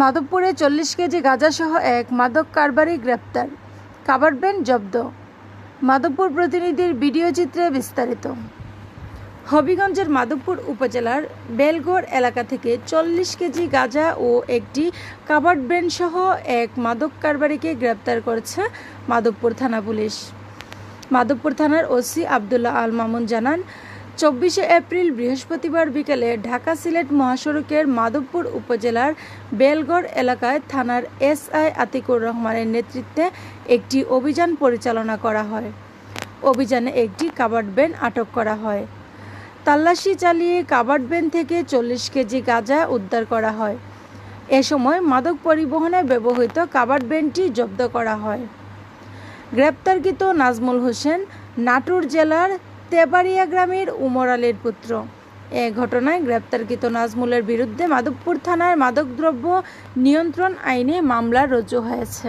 মাধবপুরে চল্লিশ কেজি গাঁজাসহ এক মাদক কারবারি গ্রেপ্তার। কাবার ব্যান্ড জব্দ। মাধবপুর প্রতিনিধির ভিডিও চিত্রে বিস্তারিত। হবিগঞ্জের মাধবপুর উপজেলার বেলগড় এলাকা থেকে চল্লিশ কেজি গাঁজা ও একটি কাবার্ড সহ এক মাদক কারবারিকে গ্রেপ্তার করেছে মাধবপুর থানা পুলিশ। মাধবপুর থানার ওসি আবদুল্লাহ আল মামুন জানান চব্বিশে এপ্রিল বৃহস্পতিবার বিকেলে ঢাকা সিলেট মহাসড়কের মাধবপুর উপজেলার বেলগড় এলাকায় থানার এসআই আতিকুর রহমানের নেতৃত্বে একটি অভিযান পরিচালনা করা হয়। অভিযানে একটি কাবার্ড ব্যান আটক করা হয়। তাল্লাশি চালিয়ে কাবার্ড ব্যান থেকে চল্লিশ কেজি গাঁজা উদ্ধার করা হয়। এ সময় মাদক পরিবহনে ব্যবহৃত কাবার্ড ব্যানটি জব্দ করা হয়। গ্রেপ্তারকৃত নাজমুল হোসেন, নাটোর জেলার তেবাড়িয়া গ্রামের উমর আলীর পুত্র। এ ঘটনায় গ্রেপ্তারকৃত নাজমুলের বিরুদ্ধে মাধবপুর থানার মাদকদ্রব্য নিয়ন্ত্রণ আইনে মামলা রুজু হয়েছে।